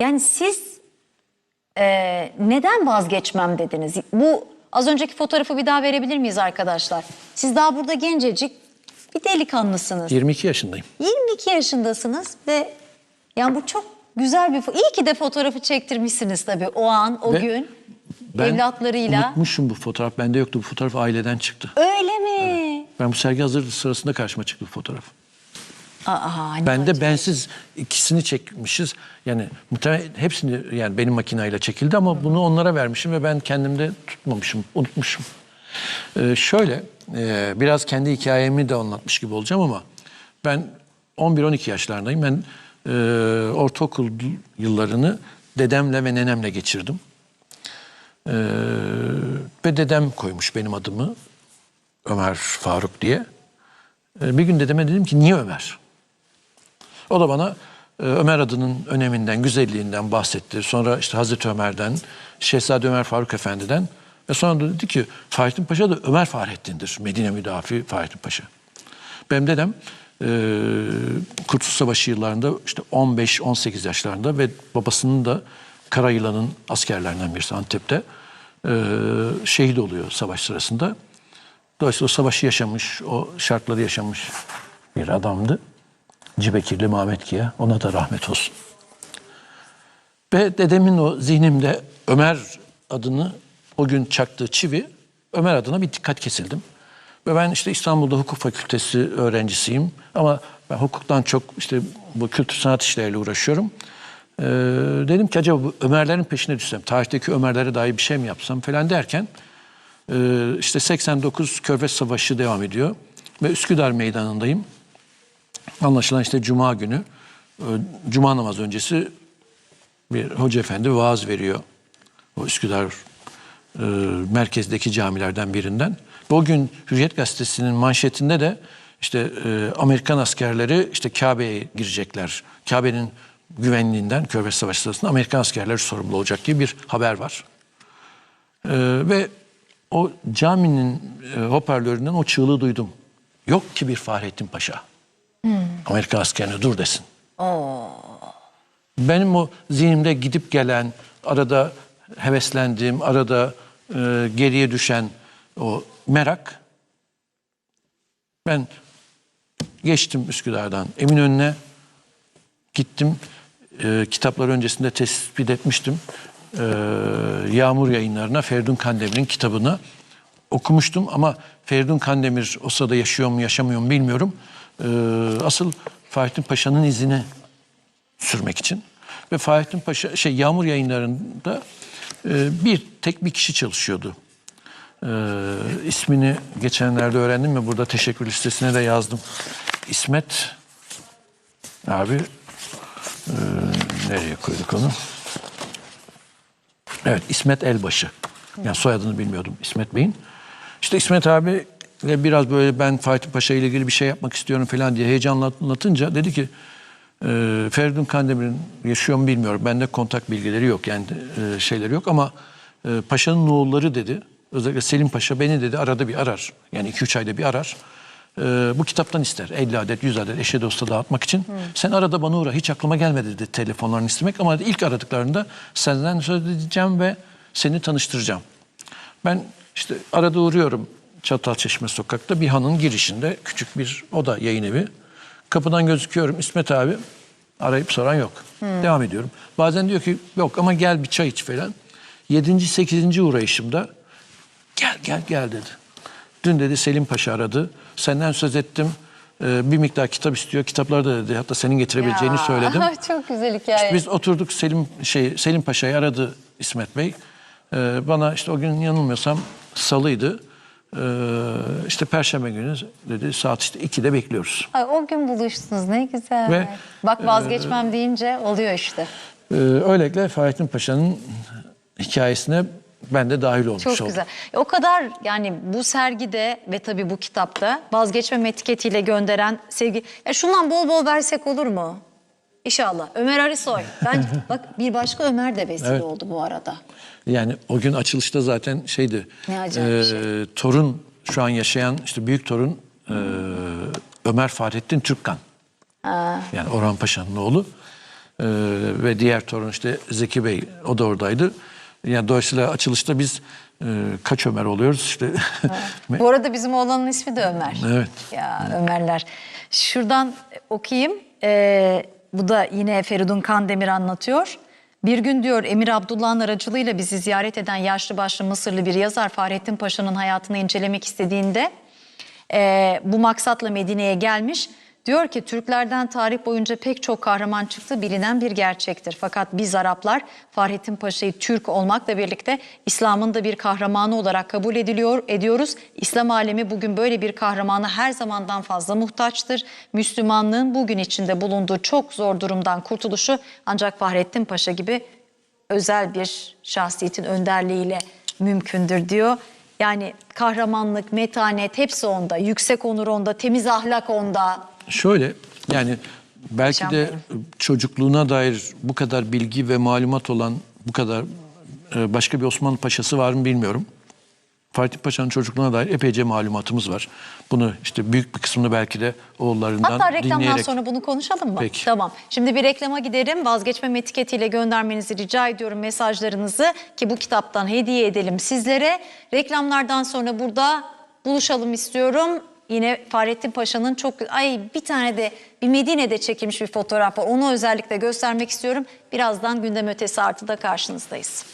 Yani siz e, neden vazgeçmem dediniz? Bu az önceki fotoğrafı bir daha verebilir miyiz arkadaşlar? Siz daha burada gencecik bir delikanlısınız. 22 yaşındayım. 22 yaşındasınız ve yani bu çok güzel bir... İyi ki de fotoğrafı çektirmişsiniz tabii o an, o Ve gün. Ben evlatlarıyla. unutmuşum bu fotoğraf. Bende yoktu. Bu fotoğraf aileden çıktı. Öyle mi? Ben bu sergi hazır sırasında karşıma çıktı bu fotoğraf. Aa, ne Ben de bensiz ikisini çekmişiz. Yani muhtemelen hepsini yani benim makinayla çekildi ama bunu onlara vermişim ve ben kendimde tutmamışım, unutmuşum. Ee, şöyle e, biraz kendi hikayemi de anlatmış gibi olacağım ama ben 11-12 yaşlarındayım. Ben e, ortaokul yıllarını dedemle ve nenemle geçirdim. Ee, ve dedem koymuş benim adımı Ömer Faruk diye. Ee, bir gün dedeme dedim ki niye Ömer? O da bana e, Ömer adının öneminden, güzelliğinden bahsetti. Sonra işte Hazreti Ömer'den, Şehzade Ömer Faruk Efendi'den ve sonra da dedi ki Fahrettin Paşa da Ömer Fahrettin'dir. Medine müdafi Fahrettin Paşa. Benim dedem e, Kurtuluş Savaşı yıllarında işte 15-18 yaşlarında ve babasının da Karayılan'ın askerlerinden birisi Antep'te e, şehit oluyor savaş sırasında. Dolayısıyla o savaşı yaşamış, o şartları yaşamış bir adamdı. Cibekirli Mehmet Kiye. Ona da rahmet olsun. Ve dedemin o zihnimde Ömer adını o gün çaktığı çivi Ömer adına bir dikkat kesildim. Ve ben işte İstanbul'da hukuk fakültesi öğrencisiyim. Ama ben hukuktan çok işte bu kültür sanat işleriyle uğraşıyorum. Ee, dedim ki acaba bu Ömerlerin peşine düşsem, tarihteki Ömerlere dair bir şey mi yapsam falan derken e, işte 89 Körfez Savaşı devam ediyor. Ve Üsküdar Meydanı'ndayım. Anlaşılan işte Cuma günü, e, Cuma namazı öncesi bir hoca efendi vaaz veriyor. O Üsküdar e, merkezdeki camilerden birinden. Ve o gün Hürriyet Gazetesi'nin manşetinde de işte e, Amerikan askerleri işte Kabe'ye girecekler. Kabe'nin güvenliğinden Körfez Savaşı sırasında Amerikan askerleri sorumlu olacak gibi bir haber var. E, ve o caminin e, hoparlöründen o çığlığı duydum. Yok ki bir Fahrettin Paşa. Amerikan askerine dur desin. Benim o zihnimde gidip gelen, arada heveslendiğim, arada e, geriye düşen o merak. Ben geçtim Üsküdar'dan Eminönü'ne gittim. E, kitaplar öncesinde tespit etmiştim. E, Yağmur yayınlarına Ferdun Kandemir'in kitabını okumuştum ama Ferdun Kandemir o sırada yaşıyor mu yaşamıyor mu bilmiyorum. E, asıl Fahrettin Paşa'nın izini sürmek için. Ve Fahrettin Paşa şey Yağmur yayınlarında e, bir tek bir kişi çalışıyordu. E, ismini geçenlerde öğrendim ve burada teşekkür listesine de yazdım. İsmet abi e, nereye koyduk onu? Evet İsmet Elbaşı. Yani soyadını bilmiyordum İsmet Bey'in. İşte İsmet abi ve biraz böyle ben Fatih Paşa ile ilgili bir şey yapmak istiyorum falan diye heyecanla anlatınca dedi ki e, Feridun Kandemir'in yaşıyor mu bilmiyorum. Bende kontak bilgileri yok yani e, şeyleri yok ama e, Paşa'nın oğulları dedi. Özellikle Selim Paşa beni dedi arada bir arar. Yani 2-3 ayda bir arar. E, bu kitaptan ister. 50 adet 100 adet eşe dosta dağıtmak için. Sen arada bana uğra. Hiç aklıma gelmedi dedi telefonlarını istemek ama ilk aradıklarında senden söz edeceğim ve seni tanıştıracağım. Ben işte arada uğruyorum Çatalçeşme sokakta bir hanın girişinde küçük bir oda yayın evi. Kapıdan gözüküyorum İsmet abi arayıp soran yok. Devam ediyorum. Bazen diyor ki yok ama gel bir çay iç falan. Yedinci, sekizinci uğrayışımda gel gel gel dedi. Dün dedi Selim Paşa aradı. Senden söz ettim. Ee, bir miktar kitap istiyor. Kitapları da dedi. Hatta senin getirebileceğini söyledim. Çok güzel hikaye. Biz oturduk Selim şey Selim Paşa'yı aradı İsmet Bey. Ee, bana işte o gün yanılmıyorsam salıydı. Ee, işte Perşembe günü dedi saat işte 2'de bekliyoruz. Ay, o gün buluştunuz ne güzel. Ve, Bak vazgeçmem deyince oluyor işte. Ee, öylelikle Fahrettin Paşa'nın hikayesine ben de dahil olmuş Çok oldum. güzel. E, O kadar yani bu sergide ve tabii bu kitapta vazgeçmem etiketiyle gönderen sevgi. Ya şundan bol bol versek olur mu? İnşallah. Ömer Arısoy. Ben bak bir başka Ömer de vesile Evet. oldu bu arada. Yani o gün açılışta zaten şeydi. Ne acayip bir şey. Torun şu an yaşayan işte büyük torun e, Ömer Fahrettin Türkkan. Yani Orhan Paşa'nın oğlu. ve diğer torun işte Zeki Bey o da oradaydı. Yani dolayısıyla açılışta biz e, kaç Ömer oluyoruz işte. Bu arada bizim oğlanın ismi de Ömer. Evet. Ya Ömerler. Şuradan okuyayım. Ee, bu da yine Feridun Kandemir anlatıyor. Bir gün diyor Emir Abdullah'ın aracılığıyla bizi ziyaret eden yaşlı başlı Mısırlı bir yazar Fahrettin Paşa'nın hayatını incelemek istediğinde e, bu maksatla Medine'ye gelmiş. Diyor ki Türklerden tarih boyunca pek çok kahraman çıktı bilinen bir gerçektir. Fakat biz Araplar Fahrettin Paşa'yı Türk olmakla birlikte İslam'ın da bir kahramanı olarak kabul ediliyor ediyoruz. İslam alemi bugün böyle bir kahramana her zamandan fazla muhtaçtır. Müslümanlığın bugün içinde bulunduğu çok zor durumdan kurtuluşu ancak Fahrettin Paşa gibi özel bir şahsiyetin önderliğiyle mümkündür diyor. Yani kahramanlık, metanet hepsi onda, yüksek onur onda, temiz ahlak onda. Şöyle yani belki de çocukluğuna dair bu kadar bilgi ve malumat olan bu kadar e, başka bir Osmanlı Paşası var mı bilmiyorum. Fatih Paşa'nın çocukluğuna dair epeyce malumatımız var. Bunu işte büyük bir kısmını belki de oğullarından Hatta reklamdan dinleyerek. sonra bunu konuşalım mı? Peki. Tamam. Şimdi bir reklama giderim. Vazgeçmem etiketiyle göndermenizi rica ediyorum mesajlarınızı ki bu kitaptan hediye edelim sizlere. Reklamlardan sonra burada buluşalım istiyorum. Yine Fahrettin Paşa'nın çok ay bir tane de bir Medine'de çekilmiş bir fotoğraf var. Onu özellikle göstermek istiyorum. Birazdan gündem ötesi artıda karşınızdayız.